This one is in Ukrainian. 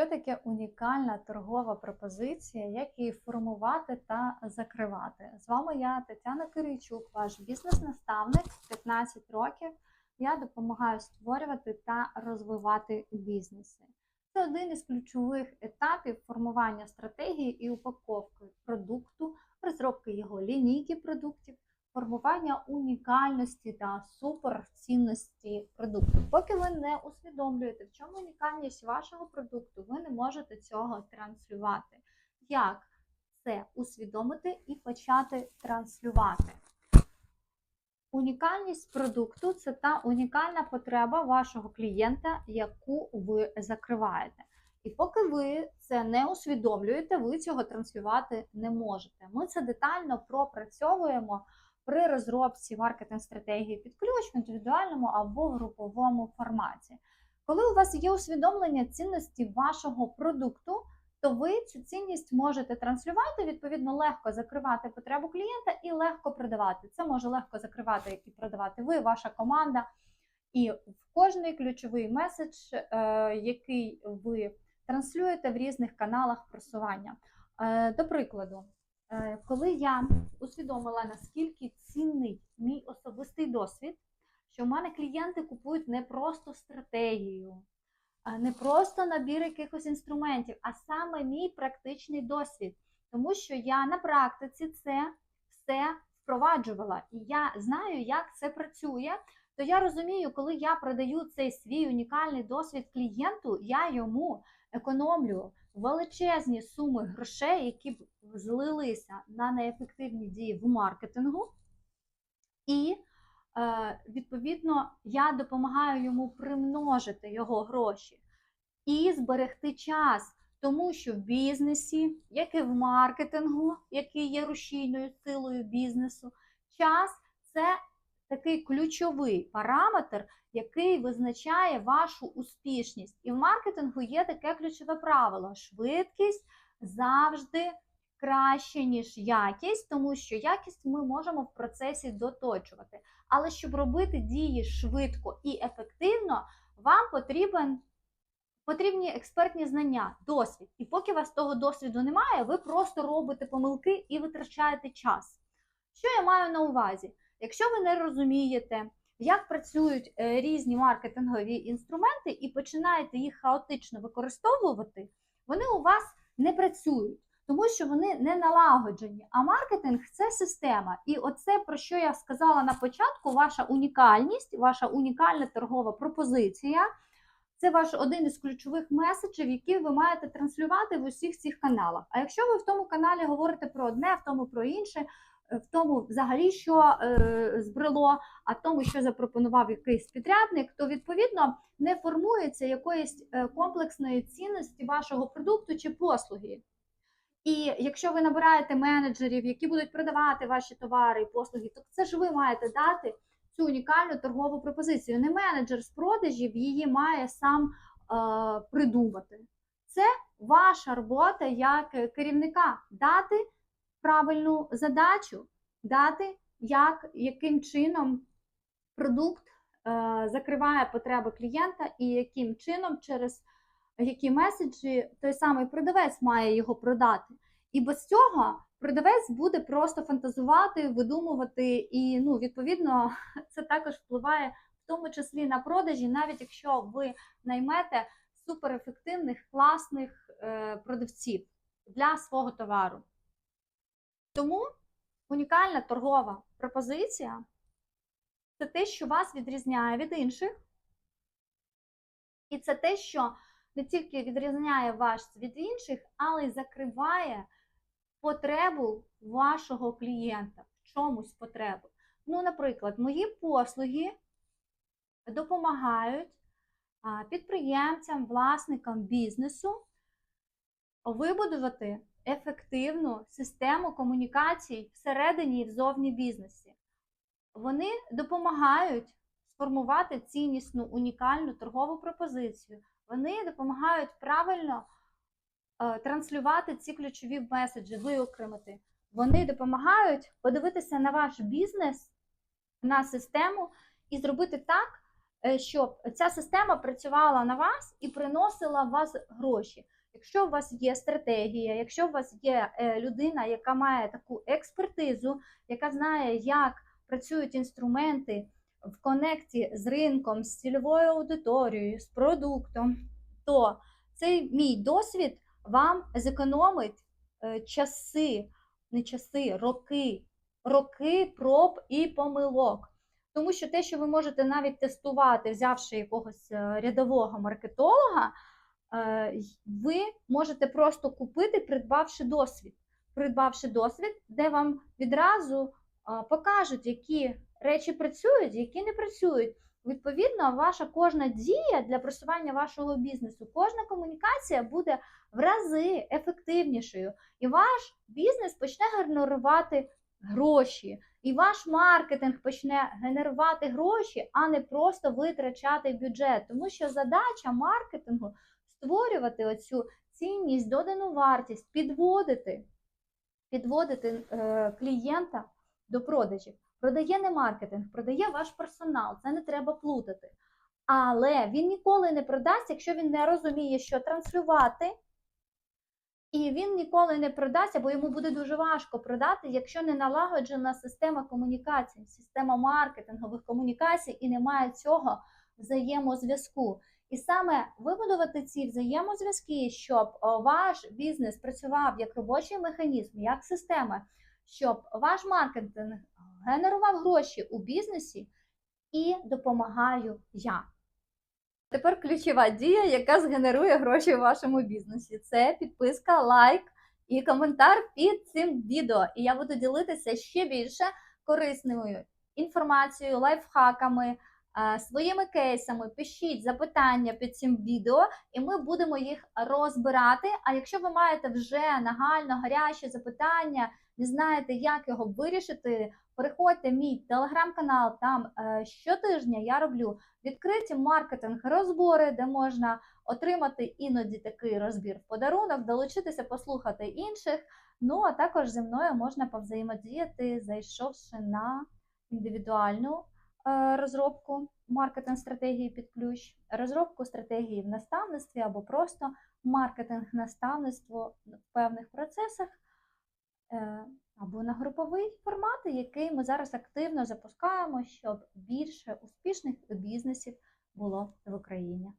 Що таке унікальна торгова пропозиція, як її формувати та закривати? З вами я, Тетяна Кирийчук, ваш бізнес-наставник 15 років. Я допомагаю створювати та розвивати бізнеси. Це один із ключових етапів формування стратегії і упаковки продукту, розробки його лінійки продуктів, формування унікальності та суперцінності продукту. Поки ви не усвідомлюєте, в чому унікальність вашого продукту, ви не можете цього транслювати. Як це усвідомити і почати транслювати? Унікальність продукту це та унікальна потреба вашого клієнта, яку ви закриваєте. І поки ви це не усвідомлюєте, ви цього транслювати не можете. Ми це детально пропрацьовуємо при розробці маркетинг-стратегії під ключ в індивідуальному або груповому форматі. Коли у вас є усвідомлення цінності вашого продукту, то ви цю цінність можете транслювати, відповідно, легко закривати потребу клієнта і легко продавати. Це може легко закривати і продавати ви, ваша команда. І в кожний ключовий меседж, е, який ви транслюєте в різних каналах просування. Е, До прикладу, коли я усвідомила, наскільки цінний мій особистий досвід, що в мене клієнти купують не просто стратегію, не просто набір якихось інструментів, а саме мій практичний досвід. Тому що я на практиці це все впроваджувала, і я знаю, як це працює. То я розумію, коли я продаю цей свій унікальний досвід клієнту, я йому економлю величезні суми грошей, які б злилися на неефективні дії в маркетингу. І е, відповідно я допомагаю йому примножити його гроші і зберегти час. Тому що в бізнесі, як і в маркетингу, який є рушійною силою бізнесу, час це такий ключовий параметр, який визначає вашу успішність. І в маркетингу є таке ключове правило: швидкість завжди краще, ніж якість, тому що якість ми можемо в процесі доточувати. Але щоб робити дії швидко і ефективно, вам потрібен. Потрібні експертні знання, досвід. І поки у вас того досвіду немає, ви просто робите помилки і витрачаєте час. Що я маю на увазі? Якщо ви не розумієте, як працюють е, різні маркетингові інструменти, і починаєте їх хаотично використовувати, вони у вас не працюють, тому що вони не налагоджені. А маркетинг це система. І оце, про що я сказала на початку, ваша унікальність, ваша унікальна торгова пропозиція. Це ваш один із ключових меседжів, які ви маєте транслювати в усіх цих каналах. А якщо ви в тому каналі говорите про одне, в тому про інше, в тому взагалі, що е, збрело, а в тому, що запропонував якийсь підрядник, то відповідно не формується якоїсь е, комплексної цінності вашого продукту чи послуги. І якщо ви набираєте менеджерів, які будуть продавати ваші товари і послуги, то це ж ви маєте дати цю унікальну торгову пропозицію. Не менеджер з продажів її має сам е, придумати. Це ваша робота як керівника дати правильну задачу, дати, як, яким чином продукт е, закриває потреби клієнта, і яким чином, через які меседжі той самий продавець має його продати. І без цього продавець буде просто фантазувати, видумувати, і ну, відповідно, це також впливає в тому числі на продажі, навіть якщо ви наймете суперефективних, класних е, продавців для свого товару. Тому унікальна торгова пропозиція це те, що вас відрізняє від інших. І це те, що не тільки відрізняє вас від інших, але й закриває потребу вашого клієнта, в чомусь потребу. Ну, наприклад, мої послуги допомагають підприємцям, власникам бізнесу вибудувати ефективну систему комунікацій всередині і взовні бізнесі. Вони допомагають сформувати ціннісну унікальну торгову пропозицію. Вони допомагають правильно е, транслювати ці ключові меседжі, виокремити. Вони допомагають подивитися на ваш бізнес, на систему і зробити так, е, щоб ця система працювала на вас і приносила вас гроші. Якщо у вас є стратегія, якщо у вас є е, людина, яка має таку експертизу, яка знає, як працюють інструменти в конекті з ринком, з цільовою аудиторією, з продуктом, то цей мій досвід вам зекономить е, часи, не часи, роки, роки проб і помилок. Тому що те, що ви можете навіть тестувати, взявши якогось е, рядового маркетолога, ви можете просто купити, придбавши досвід. Придбавши досвід, де вам відразу покажуть, які речі працюють, які не працюють. Відповідно, ваша кожна дія для просування вашого бізнесу, кожна комунікація буде в рази ефективнішою, і ваш бізнес почне генерувати гроші, і ваш маркетинг почне генерувати гроші, а не просто витрачати бюджет. Тому що задача маркетингу створювати оцю цінність, додану вартість, підводити, підводити е, клієнта до продажів. Продає не маркетинг, продає ваш персонал. Це не треба плутати. Але він ніколи не продасть, якщо він не розуміє, що транслювати. І він ніколи не продасть, бо йому буде дуже важко продати, якщо не налагоджена система комунікацій, система маркетингових комунікацій і немає цього взаємозв'язку. І саме вибудувати ці взаємозв'язки, щоб ваш бізнес працював як робочий механізм, як система, щоб ваш маркетинг генерував гроші у бізнесі, і допомагаю я. Тепер ключова дія, яка згенерує гроші у вашому бізнесі. Це підписка, лайк і коментар під цим відео. І я буду ділитися ще більше корисною інформацією, лайфхаками, е, своїми кейсами. Пишіть запитання під цим відео, і ми будемо їх розбирати. А якщо ви маєте вже нагально гарячі запитання, не знаєте, як його вирішити, переходьте в мій телеграм-канал. Там е, щотижня я роблю відкриті маркетинг розбори, де можна отримати іноді такий розбір в подарунок, долучитися, послухати інших. Ну а також зі мною можна повзаємодіяти, зайшовши на індивідуальну розробку маркетинг стратегії під ключ, розробку стратегії в наставництві або просто маркетинг наставництво в певних процесах. е, Або на груповий формат, який ми зараз активно запускаємо, щоб більше успішних бізнесів було в Україні.